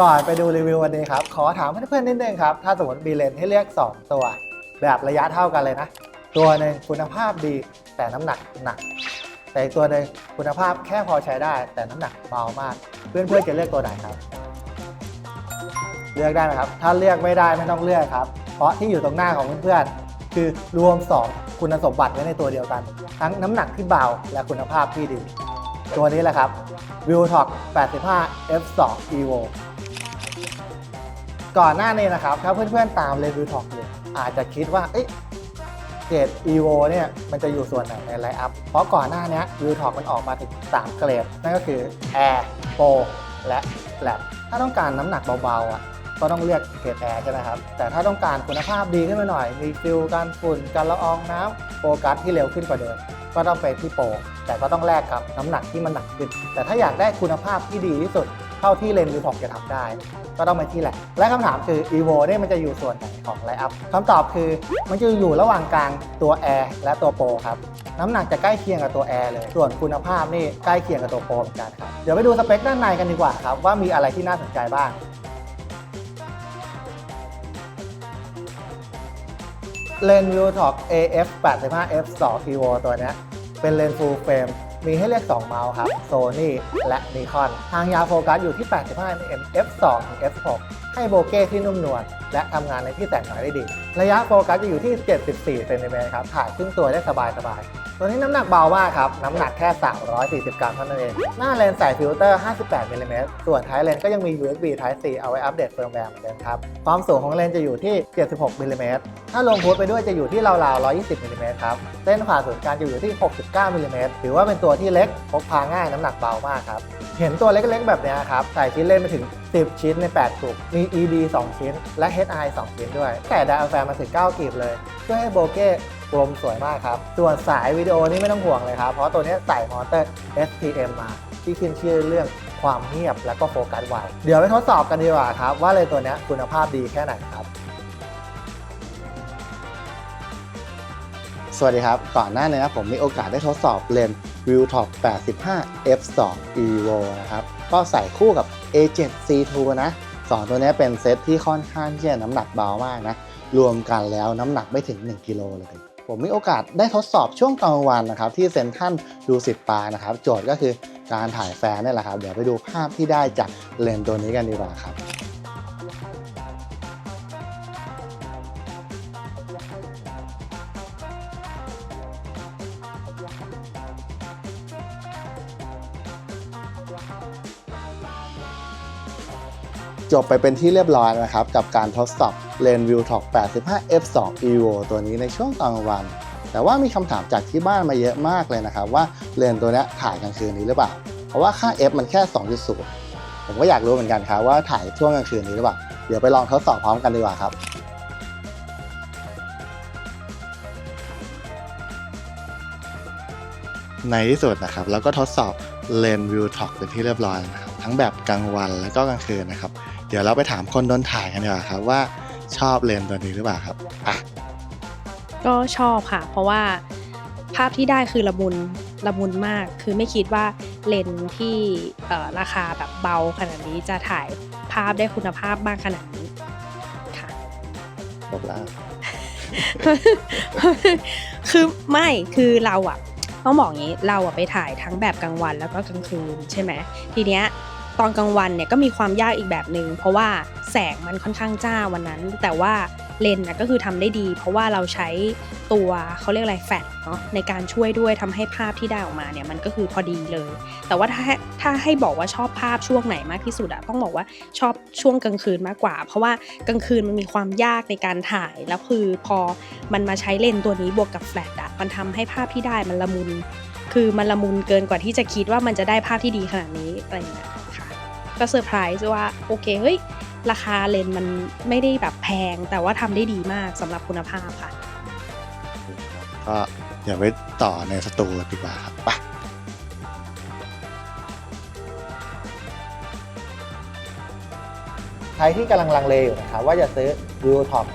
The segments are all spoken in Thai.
ก่อนไปดูรีวิววันนี้ครับ ขอถามเพื่อนๆนิดนึงครับ ถ้าสมมติมีเลนส์ให้เลือก 2 ตัว แบบระยะเท่ากันเลยนะ ตัวหนึ่งคุณภาพดีแต่น้ำหนักหนัก แต่อีกตัวหนึ่งคุณภาพแค่พอใช้ได้ แต่น้ำหนักเบามาก เพื่อนๆจะเลือกตัวไหนครับ เลือกได้ไหมครับ ถ้าเลือกไม่ได้ไม่ต้องเลือกครับ เพราะที่อยู่ตรงหน้าของเพื่อนๆคือรวม 2 คุณสมบัติไว้ในตัวเดียวกัน ทั้งน้ำหนักที่เบาและคุณภาพที่ดี ตัวนี้แหละครับ v i w t o k 85 f2 evo ก่อนหน้านี้นะครับถ้าเพื่อนๆตามเลนส์ v i w t o k อยู่อาจจะคิดว่าเกรด evo เนี่ยมันจะอยู่ส่วนไหนในไลน์อัพ เพราะก่อนหน้านี้ v i w t o k มันออกมาถึง 3 เกรด นั่นก็คือ air pro และ lab ถ้าต้องการน้ำหนักเบาๆอะก็ต้องเลือกเกรดแอร์ใช่ไหมครับ แต่ถ้าต้องการคุณภาพดีขึ้นมาหน่อย มีฟิลการฝุ่นการละอองน้ำโฟกัสที่เร็วขึ้นกว่าเดิม ก็ต้องไปที่โปรแต่ก็ต้องแลกกับน้ำหนักที่มันหนักขึ้น แต่ถ้าอยากได้คุณภาพที่ดีที่สุด เท่าที่เลนส์วิวท็อกจะทำได้ ก็ต้องไปที่แหละ และคำถามคือ evo เนี่ยมันจะอยู่ส่วนไหนของไลอัพคำตอบคือมันจะอยู่ระหว่างกลางตัว air และตัวโปรครับน้ำหนักจะใกล้เคียงกับตัว Air เลย ส่วนคุณภาพนี่ใกล้เคียงกับตัวโปรเหมือนกันครับเดี๋ยวไปดูสเปคด้านในกันดีกว่าครับว่ามีอะไรที่น่าสนใจบ้างเลนส์ v i w t o k AF 85 f 2 Evo ตัวนี้เป็นเลนส์ full frame มีให้เลือก 2 เมาส์ครับ Sony และ Nikon ทางยาวโฟกัสอยู่ที่ 85 mm f2 ถึง f6 ให้โบเก้ที่นุ่มนวลและทำงานในที่แสงน้อยได้ดี ระยะโฟกัสจะอยู่ที่ 74 เซนติเมตรครับ ถ่ายครึ่งตัวได้สบายสบายๆ ตัวนี้น้ำหนักเบามากครับ น้ำหนักแค่ 340 กรัมเท่านั้นเอง หน้าเลนส์ใส่ฟิลเตอร์ 58มิลลิเมตรส่วนท้ายเลนส์ก็ยังมี USB Type C เอาไว้อัปเดตเฟิร์มแวร์เหมือนเดิมครับ ความสูงของเลนส์จะอยู่ที่ 76มิลลิเมตรถ้ารวมพุทไปด้วยจะอยู่ที่ราวๆ 120มิลลิเมตรครับเส้นผ่าศูนย์กลางจะอยู่ที่ 69มิลลิเมตรถือว่าเป็นตัวที่เล็กพกพาง่ายน้ำหนักเบามากครับเห็นตัวเล็กๆแบบนี้ครับใส่ชิ้นเล่นไปถึง 10 ชิ้นใน 8กลุ่มมี ED 2 ชิ้น และ HI 2 ชิ้นด้วย แต่ไดอะแฟมาถึง9กีบเลยช่วยให้โบเก้ กลมสวยมากครับส่วนสายวิดีโอนี่ไม่ต้องห่วงเลยครับ เพราะตัวนี้ใส่มอเตอร์ STM มา ที่ขึ้นชื่อเรื่องความเงียบและก็โฟกัสไวเดี๋ยวไปทดสอบกันดีกว่าครับ ว่าเลยตัวนี้คุณภาพดีแค่ไหนครับ สวัสดีครับ ก่อนหน้านี้นผมมีโอกาสได้ทดสอบเลนส์ v i w t o k 85 f2 evo นะครับ ก็ใส่คู่กับ a7 c2 นะสองตัวนี้เป็นเซตที่ค่อนข้างที่จะน้ำหนักเบามากนะ รวมกันแล้วน้ำหนักไม่ถึง 1 กิโลเลย ผมมีโอกาสได้ทดสอบช่วงกลางวันนะครับที่เซ็นทรัลดูสิตปานะครับ โจทย์ก็คือการถ่ายแฟนนี่แหละครับ เดี๋ยวไปดูภาพที่ได้จากเลนส์ตัวนี้กันดีกว่าครับ จบไปเป็นที่เรียบร้อยนะครับ กับการทดสอบเลนส์ View Talk 85 f2 evo ตัวนี้ในช่วงกลางวัน แต่ว่ามีคำถามจากที่บ้านมาเยอะมากเลยนะครับว่าเลนส์ตัวนี้ถ่ายกลางคืนนี้หรือเปล่า เพราะว่าค่า f มันแค่ 2.0 ผมก็อยากรู้เหมือนกันครับว่าถ่ายช่วงกลางคืนนี้หรือเปล่า เดี๋ยวไปลองทดสอบพร้อมกันดีกว่าครับในที่สุดนะครับแล้วก็ทดสอบเลนส์ View Talk เป็นที่เรียบร้อยนะครับ ทั้งแบบกลางวันแล้วก็กลางคืนนะครับ เดี๋ยวเราไปถามคนโดนถ่ายกันดีกว่าครับว่าชอบเลนส์ตัวนี้หรือเปล่าครับอะก็ชอบค่ะ เพราะว่าภาพที่ได้คือละมุนละมุนมาก คือไม่คิดว่าเลนส์ที่เอ่อราคาแบบเบาขนาดนี้จะถ่ายภาพได้คุณภาพมากขนาดนี้ค่ะจบแล้วคือไม่คือเราอะต้องบอกงี้เราอะไปถ่ายทั้งแบบกลางวันแล้วก็กลางคืนใช่ไหมทีเนี้ย ตอนกลางวันเนี่ยก็มีความยากอีกแบบหนึ่งเพราะว่าแสงมันค่อนข้างจ้าวันนั้น แต่ว่าเลนส์นะก็คือทำได้ดี เพราะว่าเราใช้ตัวเขาเรียกอะไรแฟลชเนาะในการช่วยด้วยทำให้ภาพที่ได้ออกมาเนี่ยมันก็คือพอดีเลย แต่ว่าถ้าให้ถ้าให้บอกว่าชอบภาพช่วงไหนมากที่สุดอะต้องบอกว่าชอบช่วงกลางคืนมากกว่า เพราะว่ากลางคืนมันมีความยากในการถ่ายแล้วคือพอมันมาใช้เลนส์ตัวนี้บวกกับแฟลชอะมันทำให้ภาพที่ได้มันละมุนคือมันละมุนเกินกว่าที่จะคิดว่ามันจะได้ภาพที่ดีขนาดนี้อะไรอย่างเงี้ยค่ะ ก็เซอร์ไพรส์ว่าโอเคเฮ้ยราคาเลนส์มันไม่ได้แบบแพง แต่ว่าทำได้ดีมากสำหรับคุณภาพค่ะ ก็เดี๋ยวไปต่อในสตูดีกว่าครับไปใครที่กำลังลังเลอยู่นะครับว่าจะซื้อ v i w t o p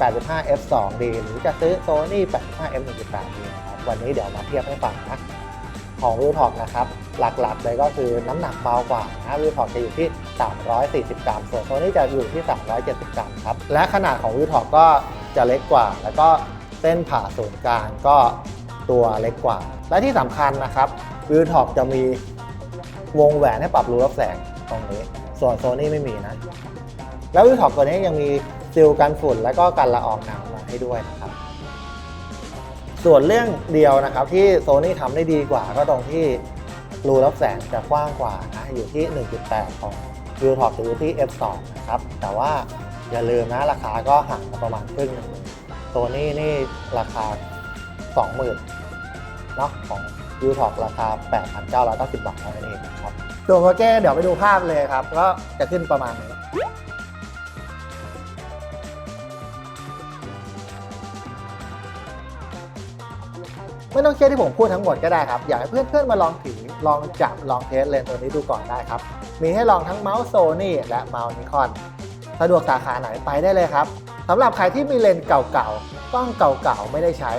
85 f 2 d หรือจะซื้อ Sony 85 f 1.8 d นะครับวันนี้เดี๋ยวมาเทียบให้ฟังนะ ของ v i w t o p นะครับ หลักๆเลยก็คือน้ำหนักเบากว่านะวิวท็อกจะอยู่ที่ 340 กรัม ส่วนตัวนี้จะอยู่ที่ 370 กรัมครับ และขนาดของวิวท็อกก็จะเล็กกว่า แล้วก็เส้นผ่าศูนย์กลางก็ตัวเล็กกว่า และที่สำคัญนะครับวิวท็อกจะมีวงแหวนให้ปรับรูรับแสงตรงนี้ ส่วนโซนี่ไม่มีนะ แล้ววิวท็อกตัวนี้ยังมีซิลกันฝุ่นและก็กันละอองน้ำมาให้ด้วยนะครับ ส่วนเรื่องเดียวนะครับที่โซนี่ทำได้ดีกว่าก็ตรงที่รูรับแสงจะกว้างกว่านะอยู่ที่ 1.8 ของวิวท็อกจะอยู่ที่ f2 นะครับ แต่ว่าอย่าลืมนะราคาก็ห่างประมาณครึ่งหนึ่งโซนี่นี่ราคา 20,000เนาะของวิวท็อกราคา 8,990 บาทเท่านั้นเองนะครับส่วโปรเก้เดี๋ยวไปดูภาพเลยครับ ก็จะขึ้นประมาณนี้ ไม่ต้องเชื่อที่ผมพูดทั้งหมดก็ได้ครับ อยากให้เพื่อนๆมาลองถือลองจับลองเทสเลนส์ตัวนี้ดูก่อนได้ครับ มีให้ลองทั้งเมาส์โซนี่และเมาส์นิคอนสะดวกสาขาไหนไปได้เลยครับสำหรับใครที่มีเลนส์เก่าๆกล้องเก่าๆไม่ได้ใช้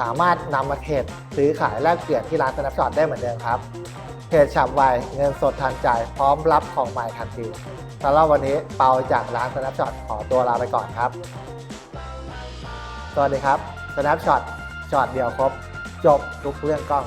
สามารถนำมาเทรดซื้อขายแลกเปลี่ยนที่ร้านสแนปช็อตได้เหมือนเดิมครับเทรดฉับไวเงินสดทันใจพร้อมรับของใหม่ทันทีสำหรับวันนี้เปาจากร้านสแนปช็อตขอตัวลาไปก่อนครับสวัสดีครับ Snapshot ช็อตเดียวครบ จบทุกเรื่องกล้อง